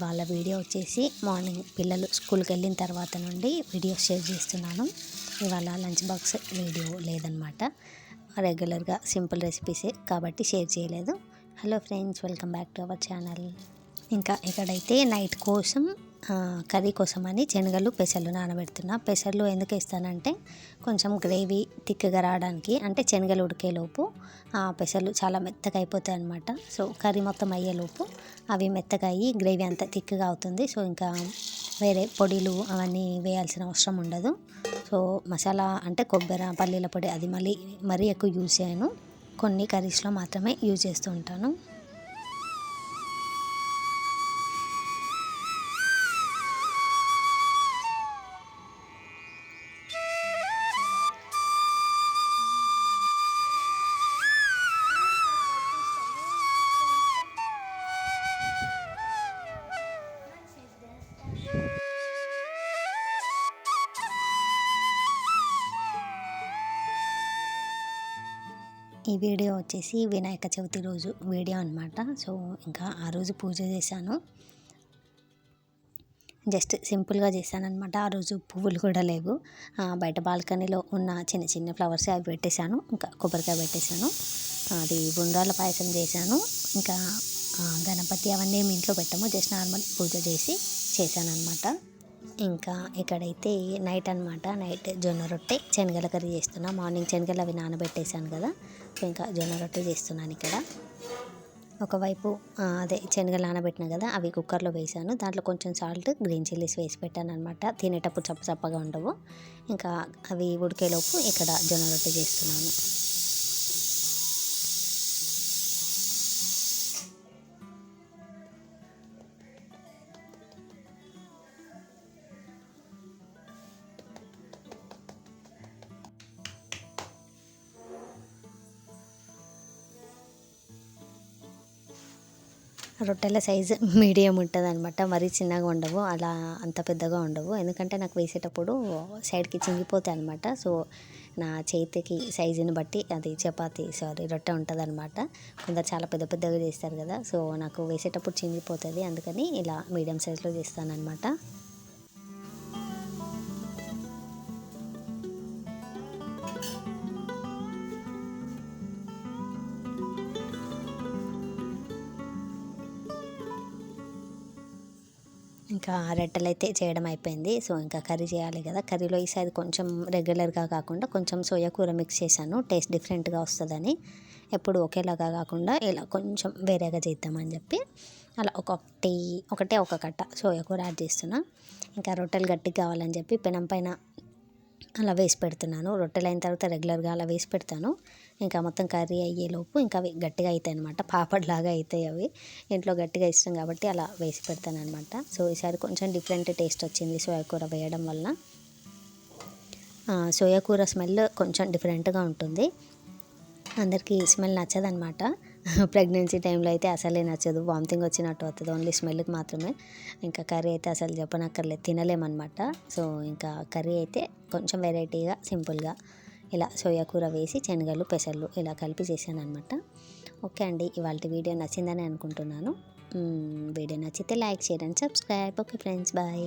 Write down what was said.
ఇవాళ వీడియో వచ్చేసి మార్నింగ్ పిల్లలు స్కూల్కి వెళ్ళిన తర్వాత నుండి వీడియో షేర్ చేస్తున్నాను. ఇవాళ లంచ్ బాక్స్ వీడియో లేదనమాట రెగ్యులర్గా సింపుల్ రెసిపీసే కాబట్టి షేర్ చేయలేదు. Hello friends welcome back to our channel. ఇంకా ఇక్కడైతే నైట్ కోసం కర్రీ కోసమని శనగలు పెసలు నానబెడుతున్నా. పెసలు ఎందుకు ఇస్తానంటే కొంచెం గ్రేవీ థిక్గా రావడానికి అంటే శనగలు ఉడికేలోపు ఆ పెసలు చాలా మెత్తగా అయిపోతాయి అనమాట సో కర్రీ మొత్తం అయ్యేలోపు అవి మెత్తగా అయ్యి గ్రేవీ అంతా థిక్గా అవుతుంది. సో ఇంకా వేరే పొడిలు అవన్నీ వేయాల్సిన అవసరం ఉండదు. సో మసాలా అంటే కొబ్బరి పల్లీల పొడి అది మళ్ళీ మరీ ఎక్కువ యూజ్ చేయను. కొన్ని కర్రీస్లో మాత్రమే యూజ్ చేస్తూ ఉంటాను. ఈ వీడియో వచ్చేసి వినాయక చవితి రోజు వీడియో అనమాట సో ఇంకా ఆ రోజు పూజ చేశాను. జస్ట్ సింపుల్గా చేశానమాట ఆ రోజు పువ్వులు కూడా లేవు. బయట బాల్కనీలో ఉన్న చిన్న చిన్న ఫ్లవర్స్ అవి పెట్టేశాను. ఇంకా కొబ్బరికాయ పెట్టేశాను. అది బుండాల పాయసం చేశాను. ఇంకా గణపతి అవన్నీ మేము ఇంట్లో పెట్టాము. జస్ట్ నార్మల్ పూజ చేసి చేశాను అనమాట ఇంకా ఇక్కడైతే నైట్ అనమాట నైట్ జొన్న రొట్టె శనగల కర్రీ చేస్తున్నా. మార్నింగ్ శనగలు అవి నానబెట్టేశాను కదా. ఇంకా జొన్న రొట్టె చేస్తున్నాను ఇక్కడ. ఒకవైపు అదే శనగలు నానబెట్టిన కదా అవి కుక్కర్లో వేసాను దాంట్లో కొంచెం సాల్ట్ గ్రీన్ చిల్లీస్ వేసి పెట్టాను అనమాట తినేటప్పుడు చప్ప చప్పగా ఉండవు. ఇంకా అవి ఉడికేలోపు ఇక్కడ జొన్న రొట్టె చేస్తున్నాను. రొట్టెల సైజు మీడియం ఉంటుంది అనమాట మరీ చిన్నగా ఉండవు అలా అంత పెద్దగా ఉండవు. ఎందుకంటే నాకు వేసేటప్పుడు సైడ్కి చింగిపోతాయి అనమాట సో నా చేతికి సైజుని బట్టి అది చపాతి సారీ రొట్టె ఉంటుంది అనమాట కొందరు చాలా పెద్ద పెద్దగా చేస్తారు కదా. సో నాకు వేసేటప్పుడు చింగిపోతుంది. అందుకని ఇలా మీడియం సైజులో చేస్తాను అనమాట ఇంకా రొట్టెలు అయితే చేయడం అయిపోయింది. సో ఇంకా కర్రీ చేయాలి కదా. కర్రీలో ఈసారి కొంచెం రెగ్యులర్గా కాకుండా కొంచెం సోయా కూర మిక్స్ చేశాను. టేస్ట్ డిఫరెంట్గా వస్తుందని. ఎప్పుడు ఒకేలాగా కాకుండా ఇలా కొంచెం వేరేగా చేద్దామని చెప్పి అలా ఒకటి ఒకటే ఒక కట్ట సోయా కూర యాడ్ చేస్తున్నా. ఇంకా రొట్టెలు గట్టిగా కావాలని చెప్పి పెనం పైన అలా వేసి పెడుతున్నాను. రొట్టెలు అయిన తర్వాత రెగ్యులర్గా అలా వేసి పెడతాను. ఇంకా మొత్తం కర్రీ అయ్యేలోపు ఇంకా అవి గట్టిగా అవుతాయి అనమాట పాపడ్లాగా అవుతాయి అవి. ఇంట్లో గట్టిగా ఇష్టం కాబట్టి అలా వేసి పెడతాను అనమాట సో ఈసారి కొంచెం డిఫరెంట్ టేస్ట్ వచ్చింది సోయా కూర వేయడం వల్ల సోయా కూర స్మెల్ కొంచెం డిఫరెంట్గా ఉంటుంది. అందరికీ స్మెల్ నచ్చదనమాట ప్రెగ్నెన్సీ టైంలో అయితే అసలే నచ్చదు. వామిటింగ్ వచ్చినట్టు అవుతుంది. ఓన్లీ స్మెల్కి మాత్రమే. ఇంకా కర్రీ అయితే అసలు చెప్పనక్కర్లేదు తినలేమన్నమాట. సో ఇంకా కర్రీ అయితే కొంచెం వెరైటీగా సింపుల్గా ఇలా సోయా కూర వేసి శనగలు పెసర్లు ఇలా కలిపి చేశాను అనమాట ఓకే అండి. ఇవాళ వీడియో నచ్చిందని అనుకుంటున్నాను. వీడియో నచ్చితే like share and subscribe. Okay friends. Bye.